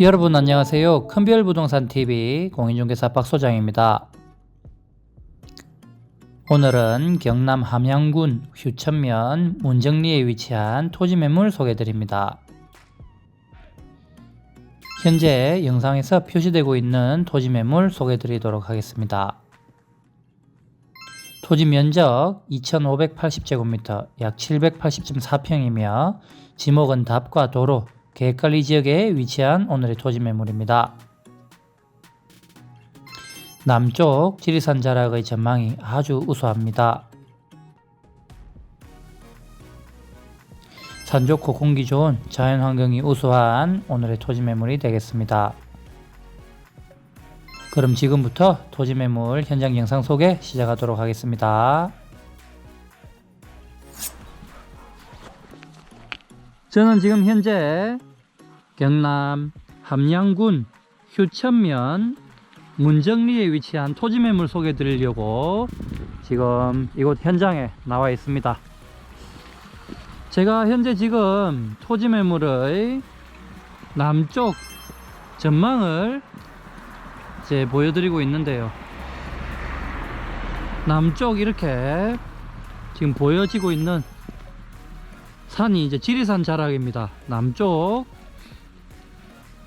여러분 안녕하세요. 큰별부동산TV 공인중개사 박소장입니다. 오늘은 경남 함양군 휴천면 문정리에 위치한 토지 매물 소개드립니다. 현재 영상에서 표시되고 있는 토지 매물 소개드리도록 하겠습니다. 토지 면적 2580제곱미터 약 780.4평이며 지목은 답과 도로, 계획관리 지역에 위치한 오늘의 토지 매물입니다. 남쪽 지리산 자락의 전망이 아주 우수합니다. 산 좋고 공기 좋은 자연 환경이 우수한 오늘의 토지 매물이 되겠습니다. 그럼 지금부터 토지 매물 현장 영상 소개 시작하도록 하겠습니다. 저는 지금 현재 경남 함양군 휴천면 문정리에 위치한 토지 매물 소개 드리려고 지금 이곳 현장에 나와 있습니다. 제가 현재 지금 토지 매물의 남쪽 전망을 이제 보여드리고 있는데요. 남쪽 이렇게 지금 보여지고 있는 산이 이제 지리산 자락입니다. 남쪽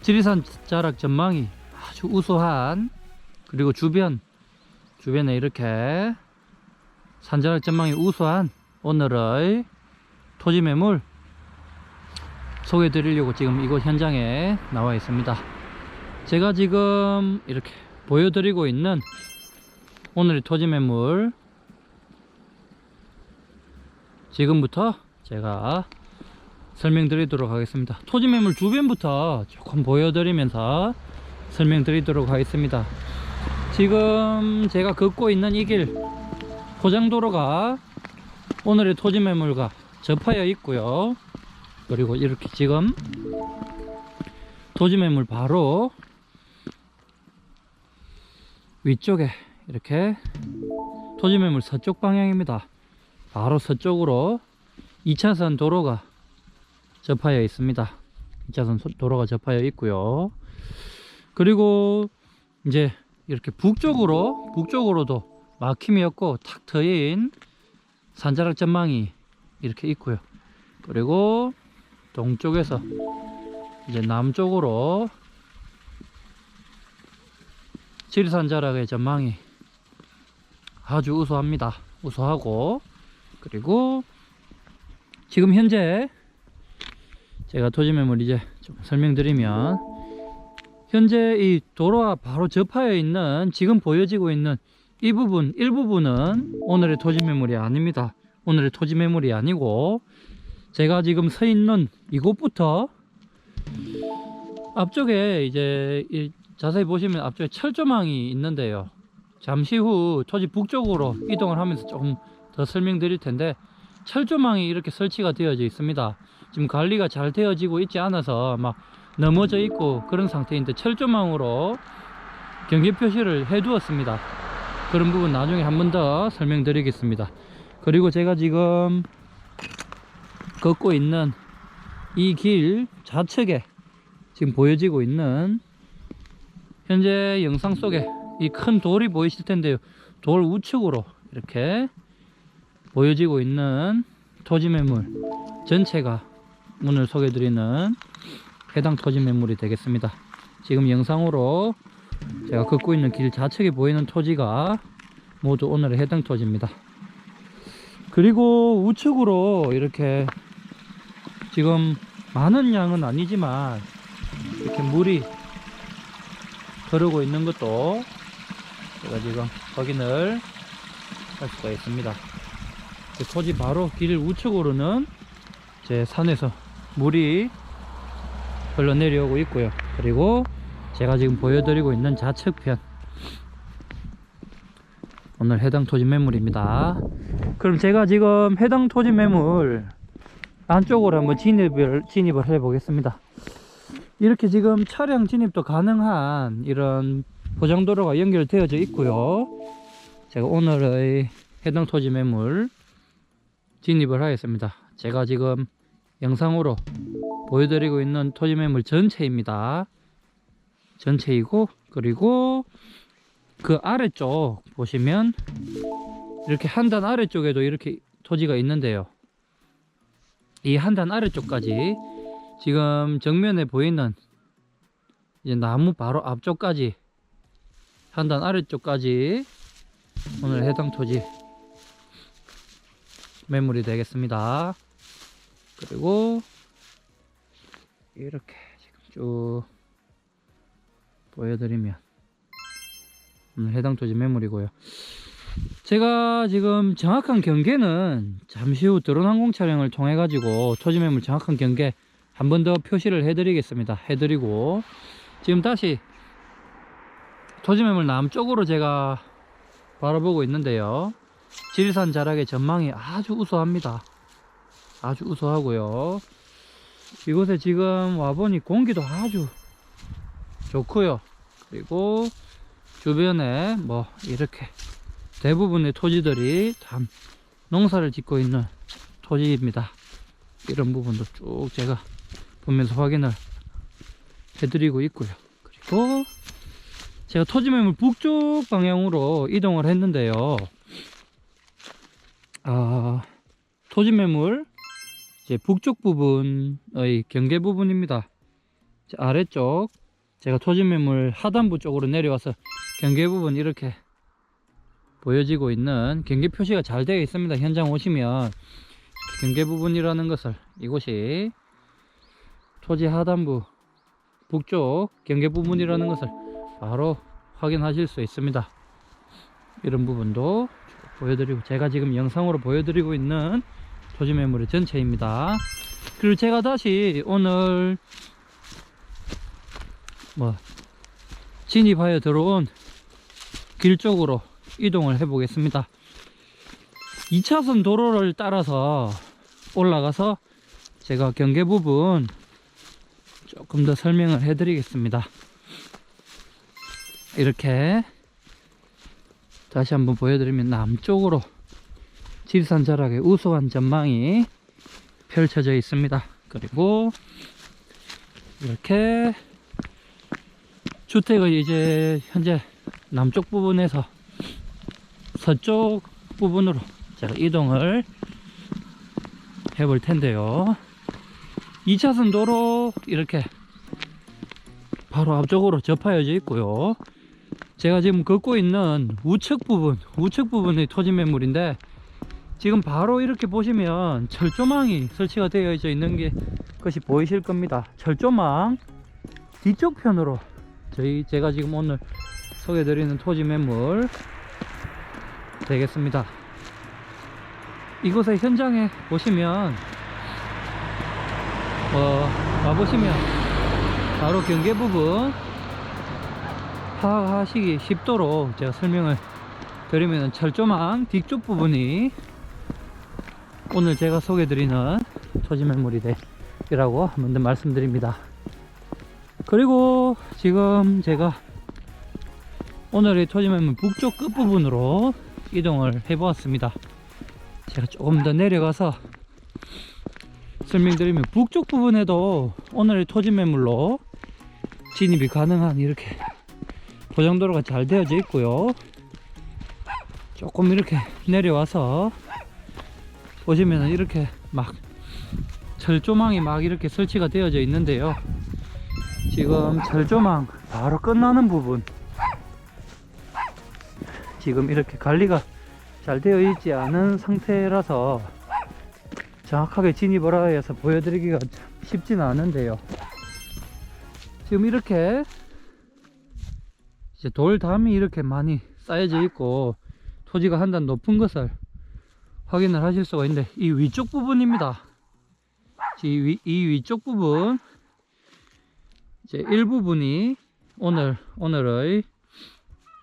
지리산 자락 전망이 아주 우수한 그리고 주변 주변에 이렇게 산자락 전망이 우수한 오늘의 토지 매물 소개해 드리려고 지금 이곳 현장에 나와 있습니다. 제가 지금 이렇게 보여드리고 있는 오늘의 토지 매물 지금부터 제가 설명드리도록 하겠습니다. 토지 매물 주변부터 조금 보여드리면서 설명드리도록 하겠습니다. 지금 제가 걷고 있는 이 길 포장도로가 오늘의 토지 매물과 접하여 있고요. 그리고 이렇게 지금 토지 매물 바로 위쪽에 이렇게 토지 매물 서쪽 방향입니다. 바로 서쪽으로 2차선 도로가 접하여 있습니다. 2차선 도로가 접하여 있고요. 그리고 이제 이렇게 북쪽으로 북쪽으로도 막힘이 없고 탁 트인 산자락 전망이 이렇게 있고요. 그리고 동쪽에서 이제 남쪽으로 지리산 자락의 전망이 아주 우수합니다. 우수하고 그리고 지금 현재 제가 토지 매물 이제 좀 설명드리면 현재 이 도로와 바로 접하여 있는 지금 보여지고 있는 이 부분 일부분은 오늘의 토지 매물이 아닙니다. 오늘의 토지 매물이 아니고 제가 지금 서 있는 이곳부터 앞쪽에 이제 자세히 보시면 앞쪽에 철조망이 있는데요. 잠시 후 토지 북쪽으로 이동을 하면서 조금 더 설명드릴 텐데 철조망이 이렇게 설치가 되어져 있습니다. 지금 관리가 잘 되어지고 있지 않아서 막 넘어져 있고 그런 상태인데 철조망으로 경계 표시를 해 두었습니다. 그런 부분 나중에 한 번 더 설명드리겠습니다. 그리고 제가 지금 걷고 있는 이 길 좌측에 지금 보여지고 있는 현재 영상 속에 이 큰 돌이 보이실 텐데요. 돌 우측으로 이렇게 보여지고 있는 토지 매물 전체가 오늘 소개드리는 해당 토지 매물이 되겠습니다. 지금 영상으로 제가 걷고 있는 길 좌측에 보이는 토지가 모두 오늘의 해당 토지입니다. 그리고 우측으로 이렇게 지금 많은 양은 아니지만 이렇게 물이 흐르고 있는 것도 제가 지금 확인을 할 수가 있습니다. 그 토지 바로 길 우측으로는 제 산에서 물이 흘러내려오고 있고요. 그리고 제가 지금 보여드리고 있는 좌측편 오늘 해당 토지 매물입니다. 그럼 제가 지금 해당 토지 매물 안쪽으로 한번 진입을 진입을 해 보겠습니다. 이렇게 지금 차량 진입도 가능한 이런 포장도로가 연결되어져 있고요. 제가 오늘의 해당 토지 매물 진입을 하겠습니다. 제가 지금 영상으로 보여드리고 있는 토지 매물 전체입니다. 전체이고 그리고 그 아래쪽 보시면 이렇게 한 단 아래쪽에도 이렇게 토지가 있는데요. 이 한 단 아래쪽까지 지금 정면에 보이는 이제 나무 바로 앞쪽까지 한 단 아래쪽까지 오늘 해당 토지 매물이 되겠습니다. 그리고 이렇게 지금 쭉 보여드리면 해당 토지 매물이고요. 제가 지금 정확한 경계는 잠시 후 드론 항공 촬영을 통해 가지고 토지 매물 정확한 경계 한 번 더 표시를 해드리겠습니다. 해드리고 지금 다시 토지 매물 남쪽으로 제가 바라보고 있는데요. 지리산 자락의 전망이 아주 우수합니다. 아주 우수하고요. 이곳에 지금 와보니 공기도 아주 좋고요. 그리고 주변에 뭐 이렇게 대부분의 토지들이 참 농사를 짓고 있는 토지입니다. 이런 부분도 쭉 제가 보면서 확인을 해드리고 있고요. 그리고 제가 토지 매물 북쪽 방향으로 이동을 했는데요. 아, 토지 매물 이제 북쪽 부분의 경계 부분입니다. 자, 아래쪽 제가 토지 매물 하단부 쪽으로 내려와서 경계 부분 이렇게 보여지고 있는 경계 표시가 잘 되어 있습니다. 현장 오시면 경계 부분이라는 것을 이곳이 토지 하단부 북쪽 경계 부분이라는 것을 바로 확인하실 수 있습니다. 이런 부분도 쭉 보여드리고 제가 지금 영상으로 보여드리고 있는 토지 매물의 전체입니다. 그리고 제가 다시 오늘 뭐 진입하여 들어온 길 쪽으로 이동을 해 보겠습니다. 2차선 도로를 따라서 올라가서 제가 경계 부분 조금 더 설명을 해 드리겠습니다. 이렇게 다시 한번 보여드리면 남쪽으로 지리산 자락의 우수한 전망이 펼쳐져 있습니다. 그리고 이렇게 주택을 이제 현재 남쪽 부분에서 서쪽 부분으로 제가 이동을 해 볼 텐데요. 2차선 도로 이렇게 바로 앞쪽으로 접하여져 있고요. 제가 지금 걷고 있는 우측 부분, 우측 부분의 토지 매물인데 지금 바로 이렇게 보시면 철조망이 설치가 되어 있는 게 것이 보이실 겁니다. 철조망 뒤쪽 편으로 저희 제가 지금 오늘 소개 드리는 토지 매물 되겠습니다. 이곳의 현장에 보시면 어, 와보시면 바로 경계 부분 파악하시기 쉽도록 제가 설명을 드리면 철조망 뒤쪽 부분이 오늘 제가 소개드리는 토지 매물이 되라고 한번 더 말씀드립니다. 그리고 지금 제가 오늘의 토지 매물 북쪽 끝부분으로 이동을 해 보았습니다. 제가 조금 더 내려가서 설명드리면 북쪽 부분에도 오늘의 토지 매물로 진입이 가능한 이렇게 고정도로가 잘 되어져 있고요. 조금 이렇게 내려와서 보시면 이렇게 막 철조망이 막 이렇게 설치가 되어져 있는데요. 지금 철조망 바로 끝나는 부분 지금 이렇게 관리가 잘 되어 있지 않은 상태라서 정확하게 진입을 하여서 보여드리기가 쉽지는 않은데요. 지금 이렇게 이제 돌담이 이렇게 많이 쌓여져 있고 토지가 한 단 높은 것을 확인을 하실 수가 있는데 이 위쪽 부분입니다. 이, 위, 이 위쪽 부분 이제 일부분이 오늘 오늘의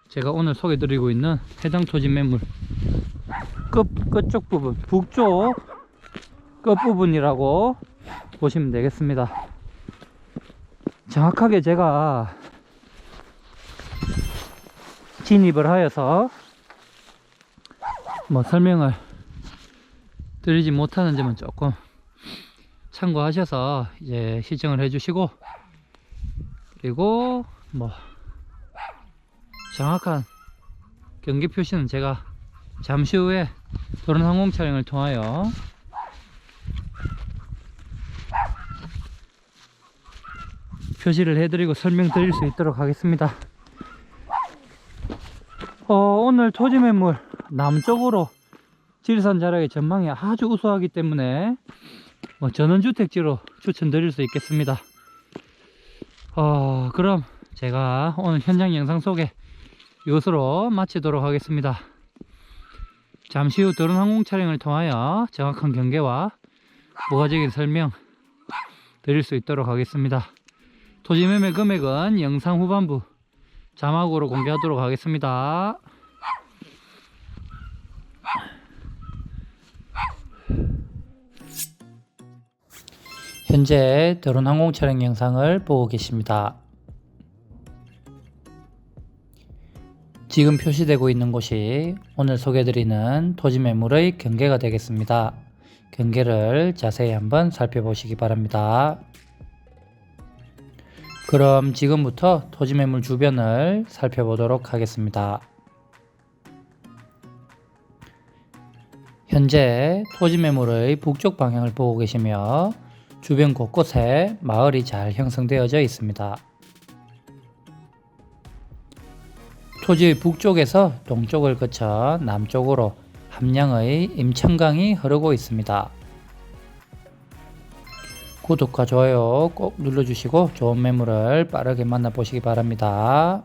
제가 오늘 소개 드리고 있는 해당 토지 매물 끝 끝쪽 부분 북쪽 끝 부분이라고 보시면 되겠습니다. 정확하게 제가 진입을 하여서 뭐 설명을 드리지 못하는 점은 조금 참고하셔서 이제 시청을 해주시고 그리고 뭐 정확한 경계 표시는 제가 잠시 후에 도론 항공 촬영을 통하여 표시를 해드리고 설명드릴 수 있도록 하겠습니다. 어, 오늘 토지 매물 남쪽으로 지리산 자락의 전망이 아주 우수하기 때문에 뭐 전원주택지로 추천드릴 수 있겠습니다. 어, 그럼 제가 오늘 현장 영상 속에 이것으로 마치도록 하겠습니다. 잠시 후 드론 항공 촬영을 통하여 정확한 경계와 부가적인 설명 드릴 수 있도록 하겠습니다. 토지 매매 금액은 영상 후반부 자막으로 공개하도록 하겠습니다. 현재 드론 항공 촬영 영상을 보고 계십니다. 지금 표시되고 있는 곳이 오늘 소개드리는 토지 매물의 경계가 되겠습니다. 경계를 자세히 한번 살펴보시기 바랍니다. 그럼 지금부터 토지 매물 주변을 살펴보도록 하겠습니다. 현재 토지 매물의 북쪽 방향을 보고 계시며 주변 곳곳에 마을이 잘 형성되어져 있습니다. 토지의 북쪽에서 동쪽을 거쳐 남쪽으로 함량의 임천강이 흐르고 있습니다. 구독과 좋아요 꼭 눌러주시고 좋은 매물을 빠르게 만나보시기 바랍니다.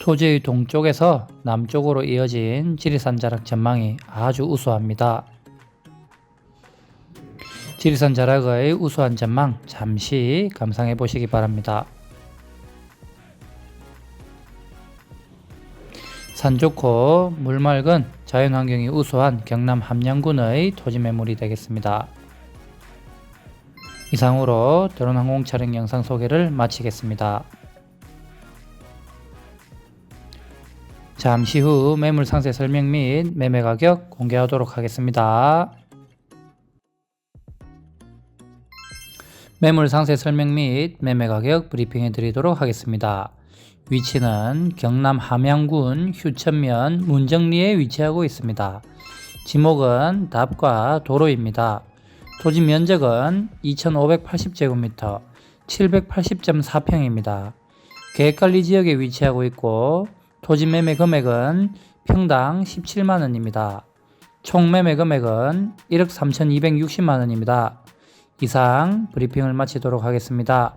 토지의 동쪽에서 남쪽으로 이어진 지리산 자락 전망이 아주 우수합니다. 지리산 자락의 우수한 전망 잠시 감상해 보시기 바랍니다. 산 좋고 물 맑은 자연환경이 우수한 경남 함양군의 토지 매물이 되겠습니다. 이상으로 드론 항공 촬영 영상 소개를 마치겠습니다. 잠시 후 매물 상세 설명 및 매매 가격 공개하도록 하겠습니다. 매물 상세 설명 및 매매 가격 브리핑해 드리도록 하겠습니다. 위치는 경남 함양군 휴천면 문정리에 위치하고 있습니다. 지목은 답과 도로입니다. 토지 면적은 2580제곱미터 780.4평입니다. 계획관리 지역에 위치하고 있고 토지 매매 금액은 평당 17만원입니다. 총 매매 금액은 1억 3260만원입니다. 이상 브리핑을 마치도록 하겠습니다.